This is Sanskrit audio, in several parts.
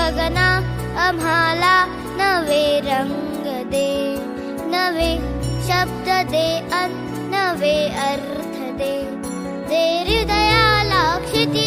गगना अमाला नवे रङ्गदे नवे शब्द दे शब्ददे नवे अर्थदेलाक्षिति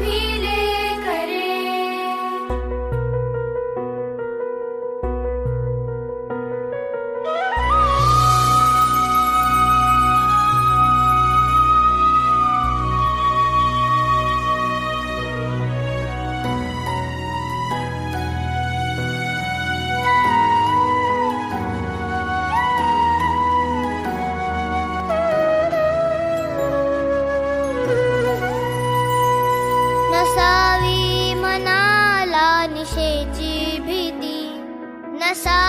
I'm. さい